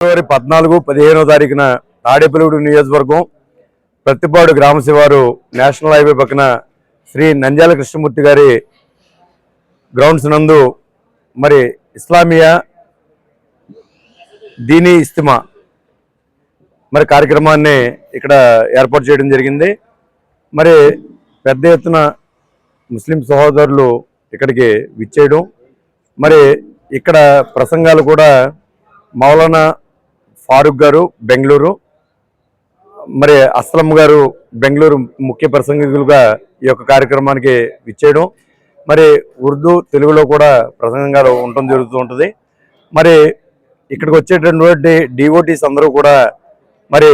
ఫిబ్రవరి పద్నాలుగు పదిహేనో తారీఖున తాడేపల్లిగూడు నియోజకవర్గం ప్రతిపాడు గ్రామ శివారు నేషనల్ హైవే పక్కన శ్రీ నంద్యాల కృష్ణమూర్తి గారి గ్రౌండ్స్ నందు మరి ఇస్లామియా దీని ఇస్తిమా మరి కార్యక్రమాన్ని ఇక్కడ ఏర్పాటు చేయడం జరిగింది. మరి పెద్ద ఎత్తున ముస్లిం సహోదరులు ఇక్కడికి విచ్చేయడం. మరి ఇక్కడ ప్రసంగాలు కూడా మౌలానా ఫారూక్ గారు బెంగళూరు. మరి అస్లం గారు బెంగళూరు ముఖ్య ప్రసంగికులుగా ఈ యొక్క కార్యక్రమానికి ఇచ్చేయడం మరి ఉర్దూ తెలుగులో కూడా ప్రసంగంగా ఉండటం జరుగుతూ ఉంటుంది. మరి ఇక్కడికి వచ్చేటటువంటి డివోటీస్ అందరూ కూడా మరి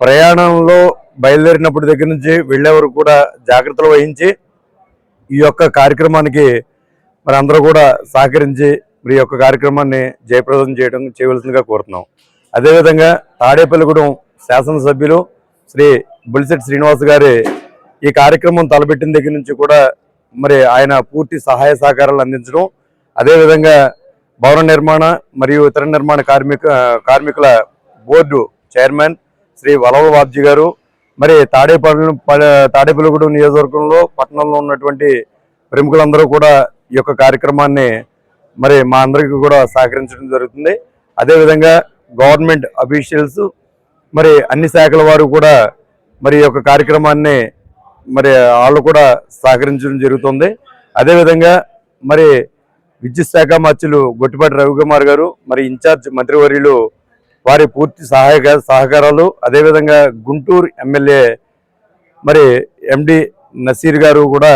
ప్రయాణంలో బయలుదేరినప్పుడు దగ్గర నుంచి వెళ్ళే వరకు కూడా జాగ్రత్తలు వహించి ఈ యొక్క కార్యక్రమానికి మరి అందరూ కూడా సహకరించి మరి ఈ యొక్క కార్యక్రమాన్ని జయప్రదం చేయడం చేయవలసిందిగా కోరుతున్నాం. అదేవిధంగా తాడేపల్లిగూడెం శాసనసభ్యులు శ్రీ బులిశెట్టి శ్రీనివాస్ గారి ఈ కార్యక్రమం తలపెట్టిన దగ్గర నుంచి కూడా మరి ఆయన పూర్తి సహాయ సహకారాలు అందించడం అదేవిధంగా భవన నిర్మాణ మరియు ఇతర నిర్మాణ కార్మిక కార్మికుల బోర్డు చైర్మన్ శ్రీ వలవ బాబ్జీ గారు మరి తాడేపల్లి తాడేపల్లిగూడెం నియోజకవర్గంలో పట్టణంలో ఉన్నటువంటి ప్రముఖులందరూ కూడా ఈ యొక్క కార్యక్రమాన్ని మరి మా అందరికీ కూడా సహకరించడం జరుగుతుంది. అదేవిధంగా గవర్నమెంట్ అఫీషియల్స్ మరి అన్ని శాఖల వారు కూడా మరి ఈ యొక్క కార్యక్రమాన్ని మరి వాళ్ళు కూడా సహకరించడం జరుగుతుంది. అదేవిధంగా మరి విద్యుత్ శాఖ మంత్రులు గొట్టిపాటి రవికుమార్ గారు మరి ఇన్ఛార్జ్ మంత్రివర్యులు వారి పూర్తి సహాయక సహకారాలు అదేవిధంగా గుంటూరు ఎమ్మెల్యే మరి ఎండి నసీర్ గారు కూడా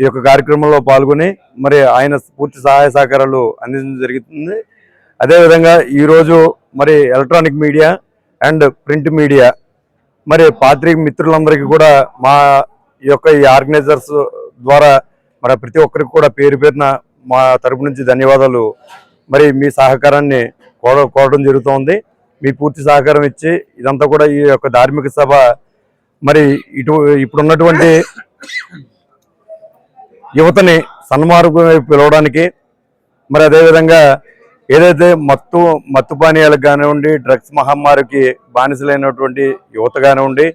ఈ యొక్క కార్యక్రమంలో పాల్గొని మరి ఆయన పూర్తి సహాయ సహకారాలు అందించడం జరుగుతుంది. అదేవిధంగా ఈరోజు మరి electronic media and print media మరి పాత్రిక మిత్రులందరికీ కూడా మా ఈ యొక్క ఈ ఆర్గనైజర్స్ ద్వారా మరి ప్రతి ఒక్కరికి కూడా పేరు పేరున మా తరపు నుంచి ధన్యవాదాలు. మరి మీ సహకారాన్ని కోర కోరడం జరుగుతోంది. మీ పూర్తి సహకారం ఇచ్చి ఇదంతా కూడా ఈ యొక్క ధార్మిక సభ మరి ఇటు ఇప్పుడున్నటువంటి యువతని సన్మార్గం వైపు పిలవడానికి మరి అదేవిధంగా ఏదైతే మత్తు మత్తు పానీయాలకు కానివ్వండి డ్రగ్స్ మహమ్మారికి బానిసలైనటువంటి యువత కానివ్వండి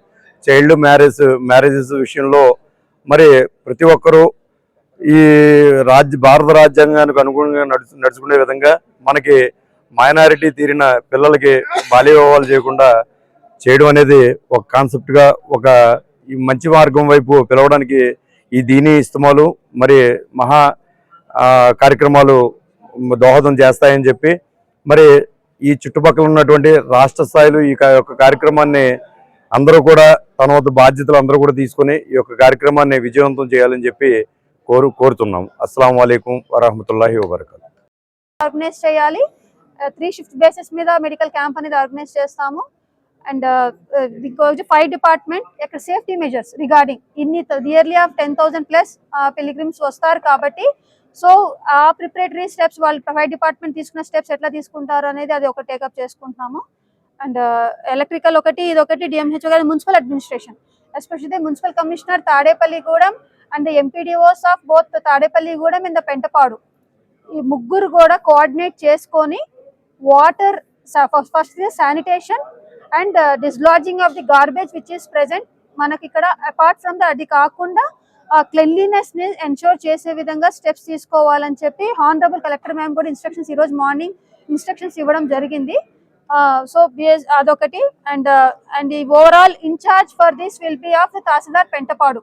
చైల్డ్ మ్యారేజ్ మ్యారేజెస్ విషయంలో మరి ప్రతి ఒక్కరూ ఈ రాజ్య భారత రాజ్యాంగానికి అనుగుణంగా నడుచు నడుచుకునే విధంగా మనకి మైనారిటీ తీరిన పిల్లలకి బాల్య వివాహాలు చేయకుండా చేయడం అనేది ఒక కాన్సెప్ట్గా ఒక ఈ మంచి మార్గం వైపు పిలవడానికి ఈ దీని ఇస్తమాలు మరి మహా కార్యక్రమాలు దోహదం చేస్తాయని చెప్పి మరి ఈ చుట్టుపక్కల ఉన్నటువంటి రాష్ట్ర స్థాయిలో ఈ యొక్క కార్యక్రమాన్ని అందరూ కూడా తన వద్ద బాధ్యతలు అందరూ కూడా తీసుకొని ఈ యొక్క కార్యక్రమాన్ని విజయవంతం చేయాలని చెప్పి కోరు కోరుతున్నాం. అస్సలం వలైకం వరహమతుల్లాహి వబర్కాతు. ఆర్గనైజ్ చేయాలి. త్రీ షిఫ్ట్ బేసిస్ మీద మెడికల్ క్యాంప్ అనేది ఆర్గనైజ్ చేస్తాము. అండ్ ఫైవ్ డిపార్ట్మెంట్ ఇక్కడ సేఫ్టీ మెజర్స్ రిగార్డింగ్ ఇన్ని yearly of ten thousand plus pilgrims వస్తారు కాబట్టి సో ఆ ప్రిపరేటరీ స్టెప్స్ వాళ్ళు ఫైవ్ డిపార్ట్మెంట్ తీసుకున్న స్టెప్స్ ఎట్లా తీసుకుంటారు అనేది అది ఒక టేకప్ చేసుకుంటున్నాము. అండ్ ఎలక్ట్రికల్ uh, ఒకటి ఇది ఒకటి డిఎంహెచ్ఓ గారి municipal administration especially municipal commissioner Tadepalligudem and MPDOs of both Tadepalligudem in the Pentapadu ఈ ముగ్గురు కూడా కోఆర్డినేట్ చేసుకొని water first sanitation and dislodging of the garbage which is present మనకి ఇక్కడ అపార్ట్ ఫ్రమ్ ద అది కాకుండా క్లెన్లీనెస్ని ఎన్షోర్ చేసే విధంగా స్టెప్స్ తీసుకోవాలని చెప్పి హానరబుల్ కలెక్టర్ మ్యామ్ కూడా ఇన్స్ట్రక్షన్స్ ఈ రోజు మార్నింగ్ ఇన్స్ట్రక్షన్స్ ఇవ్వడం జరిగింది. సో అదొకటి. అండ్ అండ్ ఈ overall incharge for this will be of tahsildar Pentapadu.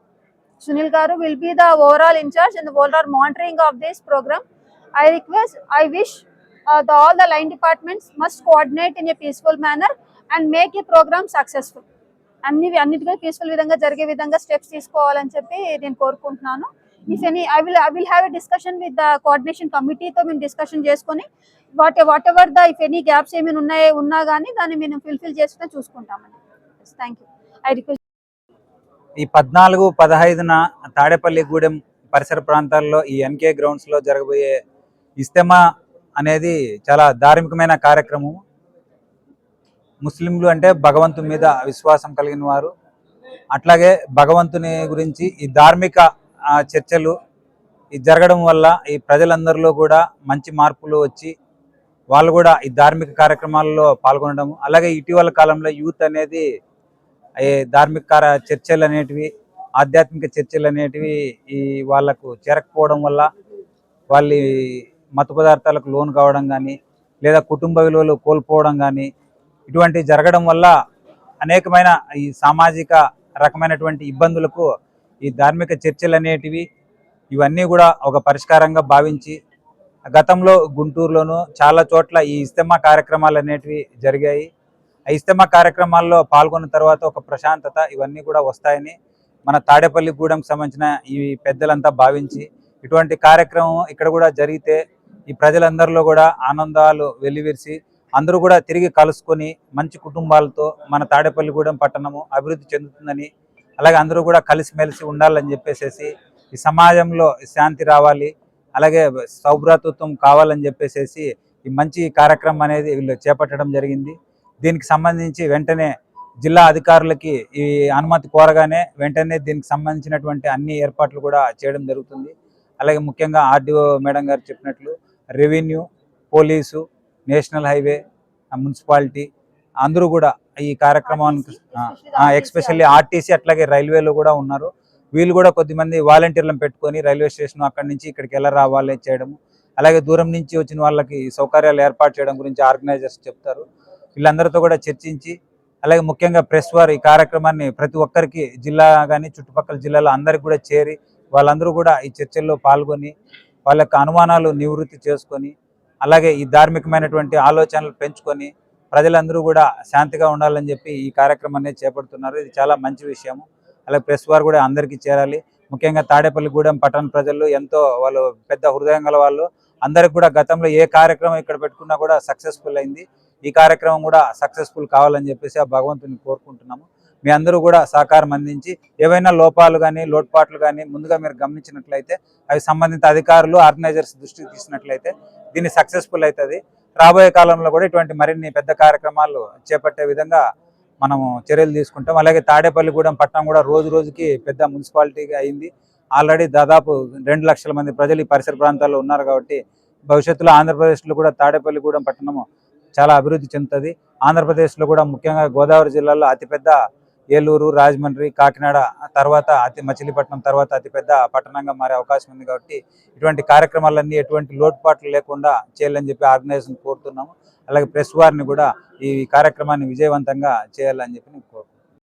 Sunil garu will be the overall incharge and overall monitoring of this programme I request I wish the all the line departments must coordinate in a peaceful manner and make ఈ programme successful. అన్ని అన్నిటికీ peaceful విధంగా జరిగే విధంగా steps తీసుకోవాలని చెప్పి నేను కోరుకుంటున్నాను. If any I will I will have a discussion with the coordination కమిటీతో మేము డిస్కషన్ చేసుకొని what whatever the if any gaps ఏమైనా ఉన్నాయో ఉన్నా కానీ దాన్ని మేము ఫిల్ఫిల్ చేసుకుని చూసుకుంటామండి. థ్యాంక్ యూ ఐ రిక్వెస్ట్ ఈ పద్నాలుగు పదహైదున తాడేపల్లిగూడెం పరిసర ప్రాంతాల్లో ఈ ఎన్కే గ్రౌండ్స్లో జరగబోయే ఇస్తమా అనేది చాలా ధార్మికమైన కార్యక్రమం ముస్లింలు అంటే భగవంతుని మీద విశ్వాసం కలిగిన వారు. అట్లాగే భగవంతుని గురించి ఈ ధార్మిక చర్చలు ఈ జరగడం వల్ల ఈ ప్రజలందరిలో కూడా మంచి మార్పులు వచ్చి వాళ్ళు కూడా ఈ ధార్మిక కార్యక్రమాల్లో పాల్గొనడం అలాగే ఇటీవల కాలంలో యూత్ అనేది ఈ ధార్మిక చర్చలు అనేటివి ఆధ్యాత్మిక చర్చలు అనేటివి ఈ వాళ్ళకు చేరకపోవడం వల్ల వాళ్ళ మత పదార్థాలకు లోను కావడం కానీ లేదా కుటుంబ విలువలు కోల్పోవడం కానీ ఇటువంటి జరగడం వల్ల అనేకమైన ఈ సామాజిక రకమైనటువంటి ఇబ్బందులకు ఈ ధార్మిక చర్చలు అనేటివి ఇవన్నీ కూడా ఒక పరిష్కారంగా భావించి గతంలో గుంటూరులోను చాలా చోట్ల ఈ ఇస్తమా కార్యక్రమాలు అనేటివి జరిగాయి. ఆ ఇస్తమా కార్యక్రమాల్లో పాల్గొన్న తర్వాత ఒక ప్రశాంతత ఇవన్నీ కూడా వస్తాయని మన తాడేపల్లిగూడెంకి సంబంధించిన ఈ పెద్దలంతా భావించి ఇటువంటి కార్యక్రమం ఇక్కడ కూడా జరిగితే ఈ ప్రజలందరిలో కూడా ఆనందాలు వెల్లివిరిసి అందరూ కూడా తిరిగి కలుసుకొని మంచి కుటుంబాలతో మన తాడేపల్లిగూడెం పట్టణము అభివృద్ధి చెందుతుందని అలాగే అందరూ కూడా కలిసిమెలిసి ఉండాలని చెప్పేసేసి ఈ సమాజంలో శాంతి రావాలి అలాగే సౌభ్రాతృత్వం కావాలని చెప్పేసేసి ఈ మంచి కార్యక్రమం అనేది వీళ్ళు చేపట్టడం జరిగింది. దీనికి సంబంధించి వెంటనే జిల్లా అధికారులకి ఈ అనుమతి కోరగానే వెంటనే దీనికి సంబంధించినటువంటి అన్ని ఏర్పాట్లు కూడా చేయడం జరుగుతుంది. అలాగే ముఖ్యంగా ఆర్డీఓ మేడం గారు చెప్పినట్లు revenue police national highway municipality అందరూ కూడా ఈ కార్యక్రమానికి ఎక్స్పెషల్లీ ఆర్టీసీ అట్లాగే రైల్వేలో కూడా ఉన్నారు. వీళ్ళు కూడా కొద్దిమంది వాలంటీర్లను పెట్టుకొని రైల్వే స్టేషన్ అక్కడి నుంచి ఇక్కడికి ఎలా రావాలి చేయడం అలాగే దూరం నుంచి వచ్చిన వాళ్ళకి సౌకర్యాలు ఏర్పాటు చేయడం గురించి ఆర్గనైజర్స్ చెప్తారు. వీళ్ళందరితో కూడా చర్చించి అలాగే ముఖ్యంగా ప్రెస్ వారు ఈ కార్యక్రమాన్ని ప్రతి ఒక్కరికి జిల్లా కానీ చుట్టుపక్కల జిల్లాలో అందరికి కూడా చేరి వాళ్ళందరూ కూడా ఈ చర్చల్లో పాల్గొని వాళ్ళ యొక్క అనుమానాలు నివృత్తి చేసుకొని అలాగే ఈ ధార్మికమైనటువంటి ఆలోచనలు పెంచుకొని ప్రజలందరూ కూడా శాంతిగా ఉండాలని చెప్పి ఈ కార్యక్రమం అనేది చేపడుతున్నారు. ఇది చాలా మంచి విషయం అలాగే ప్రెస్ వారు కూడా అందరికీ చేరాలి. ముఖ్యంగా తాడేపల్లిగూడెం పట్టణ ప్రజలు ఎంతో వాళ్ళు పెద్ద హృదయం గల వాళ్ళు. అందరికి కూడా గతంలో ఏ కార్యక్రమం ఇక్కడ పెట్టుకున్నా కూడా సక్సెస్ఫుల్ అయింది. ఈ కార్యక్రమం కూడా సక్సెస్ఫుల్ కావాలని చెప్పేసి ఆ భగవంతుని కోరుకుంటున్నాము. మీ అందరూ కూడా సహకారం అందించి ఏవైనా లోపాలు కానీ లోట్పాట్లు కానీ ముందుగా మీరు గమనించినట్లయితే అవి సంబంధిత అధికారులు ఆర్గనైజర్స్ దృష్టికి తీసినట్లయితే దీన్ని సక్సెస్ఫుల్ అవుతుంది. రాబోయే కాలంలో కూడా ఇటువంటి మరిన్ని పెద్ద కార్యక్రమాలు చేపట్టే విధంగా మనము చర్యలు తీసుకుంటాం. అలాగే తాడేపల్లిగూడెం పట్టణం కూడా రోజు రోజుకి పెద్ద మున్సిపాలిటీగా అయింది. ఆల్రెడీ దాదాపు రెండు లక్షల మంది ప్రజలు ఈ పరిసర ప్రాంతాల్లో ఉన్నారు కాబట్టి భవిష్యత్తులో ఆంధ్రప్రదేశ్లో కూడా తాడేపల్లిగూడెం పట్టణము చాలా అభివృద్ధి చెందుతుంది. ఆంధ్రప్రదేశ్లో కూడా ముఖ్యంగా గోదావరి జిల్లాలో అతిపెద్ద ఏలూరు రాజమండ్రి కాకినాడ తర్వాత అతి మచిలీపట్నం తర్వాత అతిపెద్ద పట్టణంగా మారే అవకాశం ఉంది కాబట్టి ఇటువంటి కార్యక్రమాలన్నీ ఎటువంటి లోటుపాట్లు లేకుండా చేయాలని చెప్పి ఆర్గనైజేషన్ కోరుతున్నాము. అలాగే ప్రెస్ వారిని కూడా ఈ కార్యక్రమాన్ని విజయవంతంగా చేయాలని చెప్పి నేను